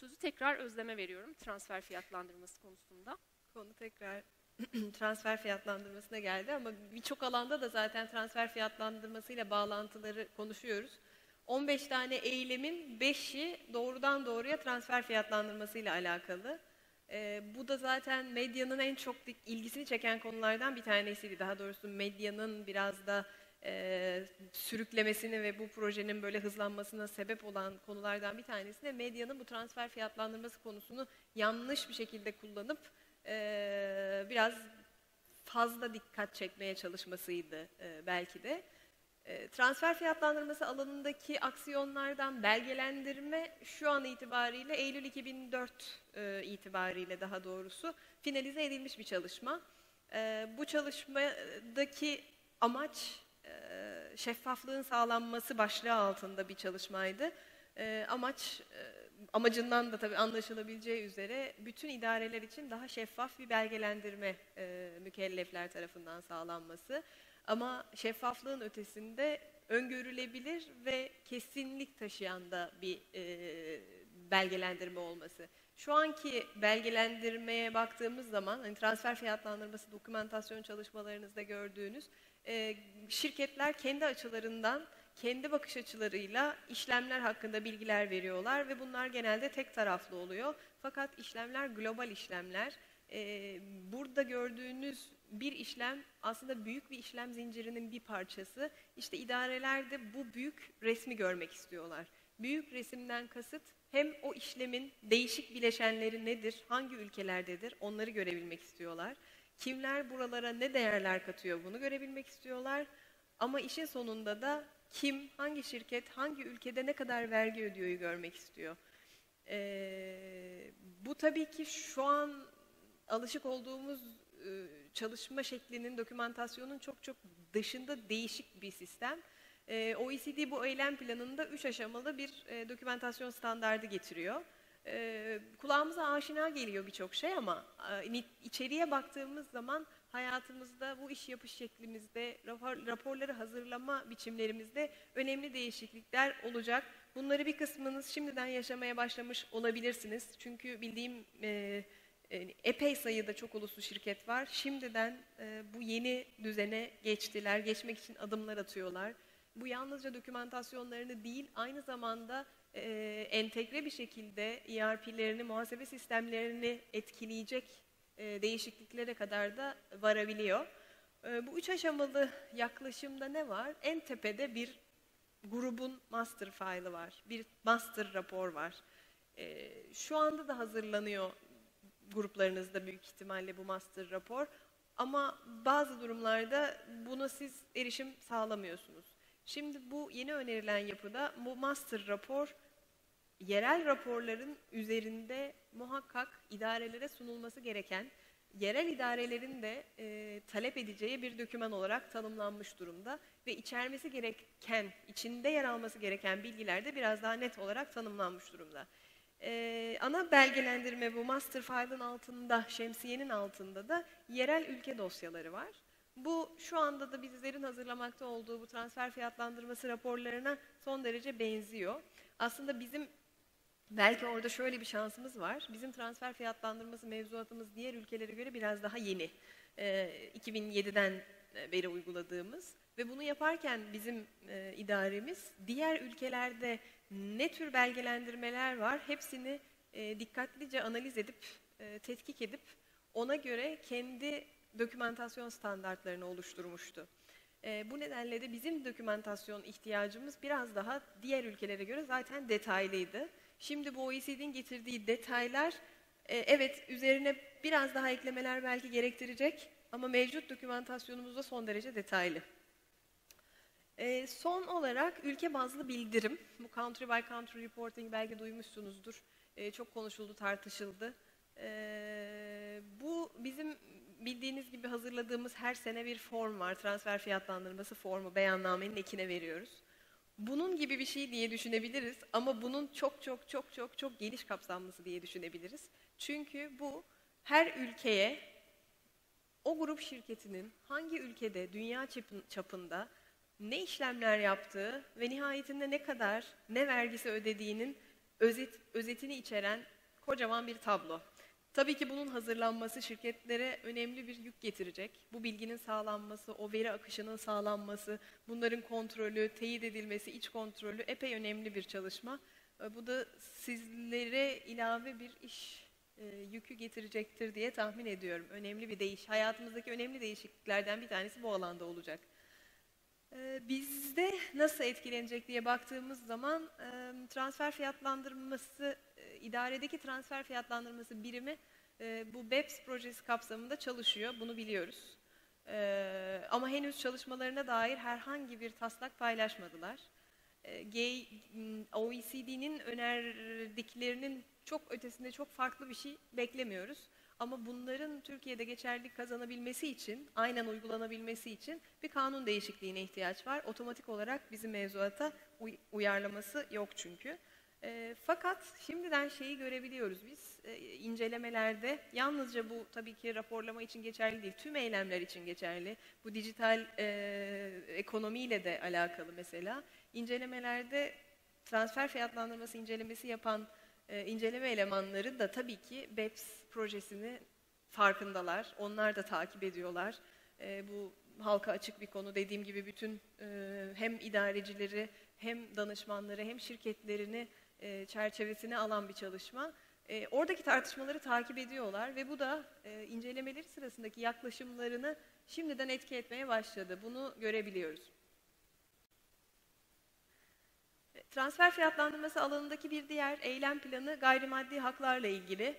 sözü tekrar Özlem'e veriyorum transfer fiyatlandırması konusunda. Konu tekrar transfer fiyatlandırmasına geldi ama birçok alanda da zaten transfer fiyatlandırmasıyla bağlantıları konuşuyoruz. 15 tane eylemin 5'i doğrudan doğruya transfer fiyatlandırmasıyla alakalı. Ee, bu da zaten medyanın en çok ilgisini çeken konulardan bir tanesiydi. Daha doğrusu medyanın biraz da e, sürüklemesini ve bu projenin böyle hızlanmasına sebep olan konulardan bir tanesi de medyanın bu transfer fiyatlandırması konusunu yanlış bir şekilde kullanıp e, biraz fazla dikkat çekmeye çalışmasıydı e, belki de. E, transfer fiyatlandırması alanındaki aksiyonlardan belgelendirme şu an itibariyle Eylül 2004 e, itibariyle daha doğrusu finalize edilmiş bir çalışma. E, bu çalışmadaki amaç şeffaflığın sağlanması başlığı altında bir çalışmaydı. E, amaç amacından da tabii anlaşılabileceği üzere bütün idareler için daha şeffaf bir belgelendirme mükellefler tarafından sağlanması. Ama şeffaflığın ötesinde öngörülebilir ve kesinlik taşıyan da bir e, belgelendirme olması. Şu anki belgelendirmeye baktığımız zaman hani transfer fiyatlandırması dokümantasyon çalışmalarınızda gördüğünüz e, şirketler kendi açılarından kendi bakış açılarıyla işlemler hakkında bilgiler veriyorlar ve bunlar genelde tek taraflı oluyor. Fakat işlemler global işlemler. Ee, burada gördüğünüz bir işlem aslında büyük bir işlem zincirinin bir parçası. İşte idareler de bu büyük resmi görmek istiyorlar. Büyük resimden kasıt hem o işlemin değişik bileşenleri nedir, hangi ülkelerdedir onları görebilmek istiyorlar. Kimler buralara ne değerler katıyor bunu görebilmek istiyorlar. Ama işin sonunda da kim, hangi şirket, hangi ülkede ne kadar vergi ödüyoryu görmek istiyor. Ee, bu tabii ki şu an alışık olduğumuz e, çalışma şeklinin, dokümantasyonun çok çok dışında değişik bir sistem. E, OECD bu eylem planında üç aşamalı bir e, dokümantasyon standardı getiriyor. E, kulağımıza aşina geliyor birçok şey ama e, içeriye baktığımız zaman hayatımızda, bu iş yapış şeklimizde, rapor, raporları hazırlama biçimlerimizde önemli değişiklikler olacak. Bunları bir kısmınız şimdiden yaşamaya başlamış olabilirsiniz. Çünkü bildiğim e, e, epey sayıda çok uluslu şirket var. Şimdiden e, bu yeni düzene geçtiler, geçmek için adımlar atıyorlar. Bu yalnızca dokümantasyonlarını değil, aynı zamanda e, entegre bir şekilde ERP'lerini, muhasebe sistemlerini etkileyecek e, değişikliklere kadar da varabiliyor. E, bu üç aşamalı yaklaşımda ne var? En tepede bir grubun master file'ı var, bir master rapor var. E, şu anda da hazırlanıyor gruplarınızda büyük ihtimalle bu master rapor. Ama bazı durumlarda buna siz erişim sağlamıyorsunuz. Şimdi bu yeni önerilen yapıda bu master rapor yerel raporların üzerinde muhakkak idarelere sunulması gereken, yerel idarelerin de e, talep edeceği bir doküman olarak tanımlanmış durumda ve içermesi gereken, içinde yer alması gereken bilgiler de biraz daha net olarak tanımlanmış durumda. Ee, ana belgelendirme bu master file'ın altında, şemsiyenin altında da yerel ülke dosyaları var. Bu şu anda da bizlerin hazırlamakta olduğu bu transfer fiyatlandırması raporlarına son derece benziyor. Aslında bizim belki orada şöyle bir şansımız var. Bizim transfer fiyatlandırması mevzuatımız diğer ülkelere göre biraz daha yeni. Ee, 2007'den beri uyguladığımız ve bunu yaparken bizim e, idaremiz diğer ülkelerde ne tür belgelendirmeler var hepsini e, dikkatlice analiz edip, e, tetkik edip ona göre kendi dokümantasyon standartlarını oluşturmuştu. E, bu nedenle de bizim dokümantasyon ihtiyacımız biraz daha diğer ülkelere göre zaten detaylıydı. Şimdi bu OECD'nin getirdiği detaylar e, evet üzerine biraz daha eklemeler belki gerektirecek ama mevcut dokümantasyonumuz da son derece detaylı. E, son olarak ülke bazlı bildirim. Bu country by country reporting belki duymuşsunuzdur. E, çok konuşuldu, tartışıldı. E, bu bizim bildiğiniz gibi hazırladığımız her sene bir form var. Transfer fiyatlandırması formu beyannamenin ekine veriyoruz. Bunun gibi bir şey diye düşünebiliriz ama bunun çok çok çok çok çok geniş kapsamlısı diye düşünebiliriz. Çünkü bu her ülkeye o grup şirketinin hangi ülkede, dünya çapında ne işlemler yaptığı ve nihayetinde ne kadar, ne vergisi ödediğinin özet, özetini içeren kocaman bir tablo. Tabii ki bunun hazırlanması şirketlere önemli bir yük getirecek. Bu bilginin sağlanması, o veri akışının sağlanması, bunların kontrolü, teyit edilmesi, iç kontrolü epey önemli bir çalışma. E, Bu da sizlere ilave bir iş e, yükü getirecektir diye tahmin ediyorum. Önemli bir değiş, hayatımızdaki önemli değişikliklerden bir tanesi bu alanda olacak. E, Bizde nasıl etkilenecek diye baktığımız zaman transfer fiyatlandırması, e, idaredeki transfer fiyatlandırması birimi e, bu BEPS projesi kapsamında çalışıyor. Bunu biliyoruz. E, Ama henüz çalışmalarına dair herhangi bir taslak paylaşmadılar. E, m, OECD'nin önerdiklerinin çok ötesinde çok farklı bir şey beklemiyoruz. Ama bunların Türkiye'de geçerlilik kazanabilmesi için, aynen uygulanabilmesi için bir kanun değişikliğine ihtiyaç var. Otomatik olarak bizim mevzuata uy- uyarlaması yok çünkü. E, fakat şimdiden şeyi görebiliyoruz biz e, incelemelerde. Yalnızca bu tabii ki raporlama için geçerli değil, tüm eylemler için geçerli. Bu dijital e, ekonomiyle de alakalı mesela. İncelemelerde transfer fiyatlandırması incelemesi yapan e, inceleme elemanları da tabii ki BEPS projesini farkındalar. Onlar da takip ediyorlar. E, bu halka açık bir konu. Dediğim gibi bütün e, hem idarecileri hem danışmanları hem şirketlerini e, çerçevesine alan bir çalışma. Oradaki tartışmaları takip ediyorlar ve bu da e, incelemeleri sırasındaki yaklaşımlarını şimdiden etki etmeye başladı. Bunu görebiliyoruz. Transfer fiyatlandırması alanındaki bir diğer eylem planı gayrimaddi haklarla ilgili.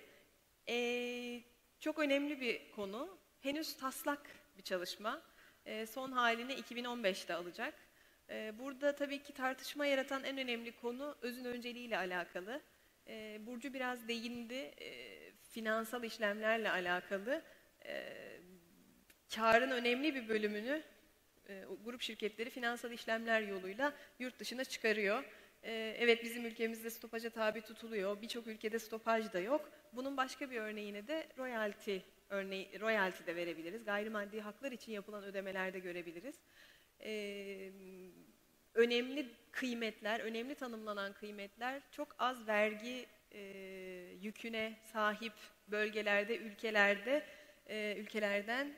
Ee, çok önemli bir konu. Henüz taslak bir çalışma. Ee, son halini 2015'te alacak. Ee, burada tabii ki tartışma yaratan en önemli konu özün önceliğiyle alakalı. Ee, Burcu biraz değindi. Ee, finansal işlemlerle alakalı. Ee, karın önemli bir bölümünü e, grup şirketleri finansal işlemler yoluyla yurt dışına çıkarıyor. E, evet bizim ülkemizde stopaja tabi tutuluyor. Birçok ülkede stopaj da yok. Bunun başka bir örneğini de royalty örneği royalty de verebiliriz. Gayrimaddi haklar için yapılan ödemelerde görebiliriz. E, önemli kıymetler, önemli tanımlanan kıymetler çok az vergi e, yüküne sahip bölgelerde, ülkelerde, e, ülkelerden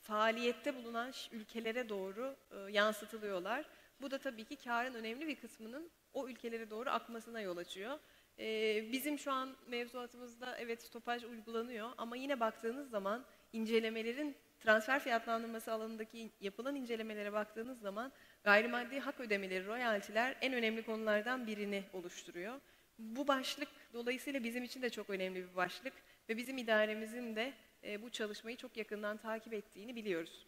faaliyette bulunan ülkelere doğru e, yansıtılıyorlar. Bu da tabii ki karın önemli bir kısmının o ülkelere doğru akmasına yol açıyor. E, bizim şu an mevzuatımızda evet stopaj uygulanıyor ama yine baktığınız zaman incelemelerin transfer fiyatlandırması alanındaki yapılan incelemelere baktığınız zaman gayrimaddi hak ödemeleri, royaltiler en önemli konulardan birini oluşturuyor. Bu başlık dolayısıyla bizim için de çok önemli bir başlık ve bizim idaremizin de e, bu çalışmayı çok yakından takip ettiğini biliyoruz.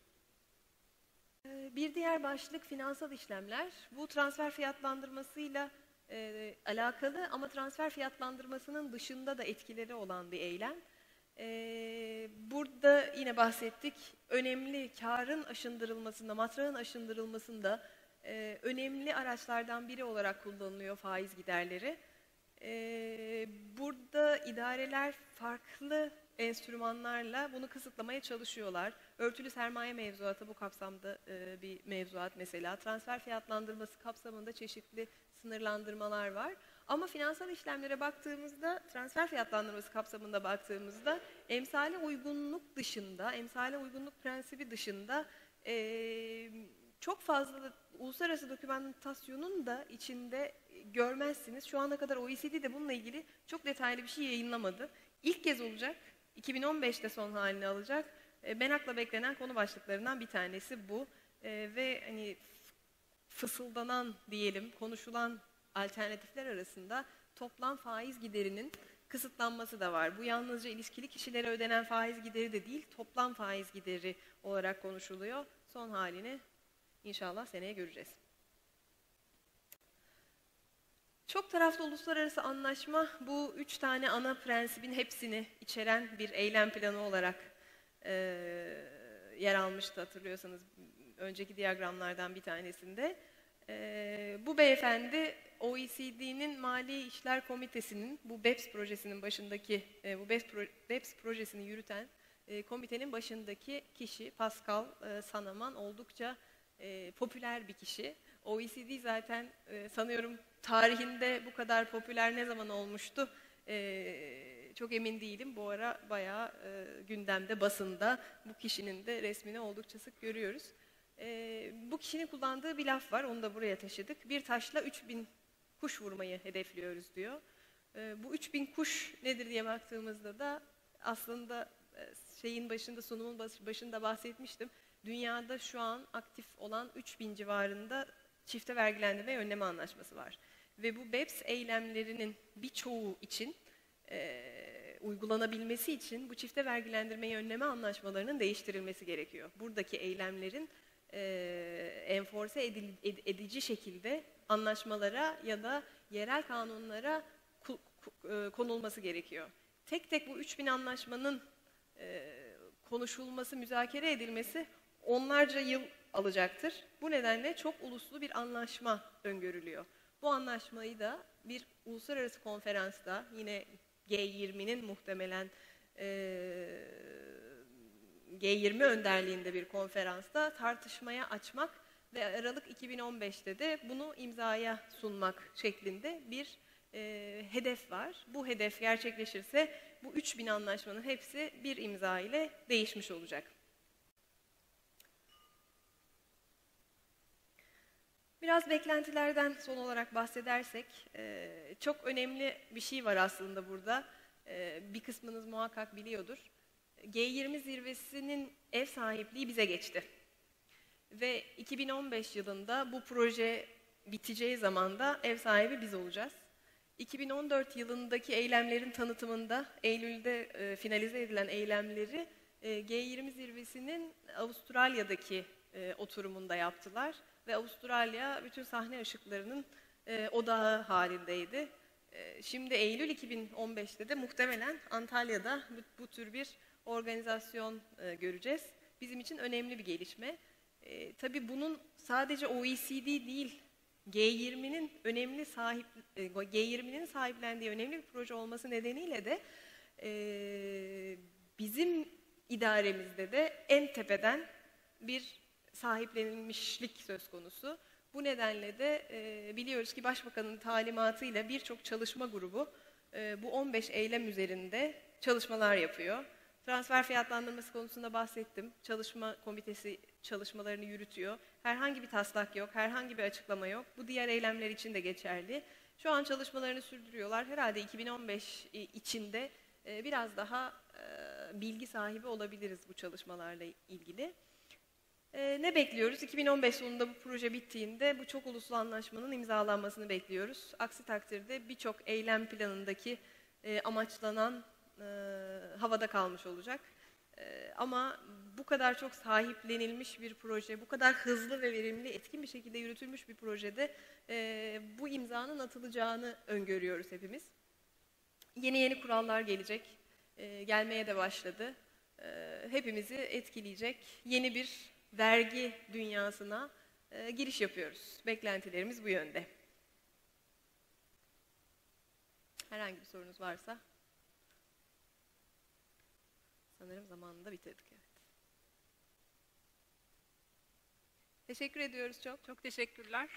E, Bir diğer başlık finansal işlemler. Bu transfer fiyatlandırmasıyla e, alakalı ama transfer fiyatlandırmasının dışında da etkileri olan bir eylem. E, burada yine bahsettik. Önemli karın aşındırılmasında, matrağın aşındırılmasında e, önemli araçlardan biri olarak kullanılıyor faiz giderleri. E, burada idareler farklı enstrümanlarla bunu kısıtlamaya çalışıyorlar. Örtülü sermaye mevzuatı bu kapsamda e, bir mevzuat mesela. Transfer fiyatlandırması kapsamında çeşitli sınırlandırmalar var. Ama finansal işlemlere baktığımızda, transfer fiyatlandırması kapsamında baktığımızda emsale uygunluk dışında, emsale uygunluk prensibi dışında e, çok fazla uluslararası dokümantasyonun da içinde görmezsiniz. Şu ana kadar OECD de bununla ilgili çok detaylı bir şey yayınlamadı. İlk kez olacak. 2015'te son halini alacak. E, Merakla beklenen konu başlıklarından bir tanesi bu. E, ve hani fısıldanan diyelim, konuşulan alternatifler arasında toplam faiz giderinin kısıtlanması da var. Bu yalnızca ilişkili kişilere ödenen faiz gideri de değil, toplam faiz gideri olarak konuşuluyor. Son halini inşallah seneye göreceğiz. Çok taraflı uluslararası anlaşma bu üç tane ana prensibin hepsini içeren bir eylem planı olarak e, yer almıştı hatırlıyorsanız önceki diyagramlardan bir tanesinde. E, bu beyefendi OECD'nin Mali İşler Komitesi'nin bu BEPS projesinin başındaki, e, bu BEPS, pro- BEPS projesini yürüten komitenin başındaki kişi Pascal Sanaman oldukça popüler bir kişi. OECD zaten sanıyorum tarihinde bu kadar popüler ne zaman olmuştu e, çok emin değilim. Bu ara bayağı e, gündemde, basında bu kişinin de resmini oldukça sık görüyoruz. E, bu kişinin kullandığı bir laf var, onu da buraya taşıdık. Bir taşla 3000 kuş vurmayı hedefliyoruz diyor. E, bu 3000 kuş nedir diye baktığımızda da aslında e, şeyin başında, sunumun baş- başında bahsetmiştim. Dünyada şu an aktif olan 3000 civarında çifte vergilendirme ve önleme anlaşması var. Ve bu BEPS eylemlerinin birçoğu için e, uygulanabilmesi için bu çifte vergilendirmeyi önleme anlaşmalarının değiştirilmesi gerekiyor. Buradaki eylemlerin e, enforce edil- ed- edici şekilde anlaşmalara ya da yerel kanunlara ku- ku- e, konulması gerekiyor. Tek tek bu 3000 anlaşmanın e, konuşulması, müzakere edilmesi onlarca yıl alacaktır. Bu nedenle çok uluslu bir anlaşma öngörülüyor. Bu anlaşmayı da bir uluslararası konferansta yine G20'nin muhtemelen e, G20 önderliğinde bir konferansta tartışmaya açmak ve Aralık 2015'te de bunu imzaya sunmak şeklinde bir e, hedef var. Bu hedef gerçekleşirse bu 3000 anlaşmanın hepsi bir imza ile değişmiş olacak. Biraz beklentilerden son olarak bahsedersek, e, çok önemli bir şey var aslında burada. E, bir kısmınız muhakkak biliyordur. G20 zirvesinin ev sahipliği bize geçti. Ve 2015 yılında bu proje biteceği zaman da ev sahibi biz olacağız. 2014 yılındaki eylemlerin tanıtımında, Eylül'de e, finalize edilen eylemleri e, G20 zirvesinin Avustralya'daki oturumunda yaptılar. Ve Avustralya bütün sahne ışıklarının e, odağı halindeydi. E, şimdi Eylül 2015'te de muhtemelen Antalya'da bu, bu tür bir organizasyon e, göreceğiz. Bizim için önemli bir gelişme. E, tabii bunun sadece OECD değil, G20'nin önemli sahip e, G20'nin sahiplendiği önemli bir proje olması nedeniyle de e, bizim idaremizde de en tepeden bir sahiplenilmişlik söz konusu. Bu nedenle de e, biliyoruz ki Başbakanın talimatıyla birçok çalışma grubu e, bu 15 eylem üzerinde çalışmalar yapıyor. Transfer fiyatlandırması konusunda bahsettim. Çalışma komitesi çalışmalarını yürütüyor. Herhangi bir taslak yok, herhangi bir açıklama yok. Bu diğer eylemler için de geçerli. Şu an çalışmalarını sürdürüyorlar. Herhalde 2015 içinde e, biraz daha e, bilgi sahibi olabiliriz bu çalışmalarla ilgili. E, ne bekliyoruz? 2015 sonunda bu proje bittiğinde bu çok uluslu anlaşmanın imzalanmasını bekliyoruz. Aksi takdirde birçok eylem planındaki e, amaçlanan e, havada kalmış olacak. E, ama bu kadar çok sahiplenilmiş bir proje, bu kadar hızlı ve verimli, etkin bir şekilde yürütülmüş bir projede e, bu imzanın atılacağını öngörüyoruz hepimiz. Yeni yeni kurallar gelecek, e, gelmeye de başladı. E, hepimizi etkileyecek yeni bir vergi dünyasına e, giriş yapıyoruz. Beklentilerimiz bu yönde. Herhangi bir sorunuz varsa sanırım zamanında bitirdik. Evet. Teşekkür ediyoruz çok. Çok teşekkürler.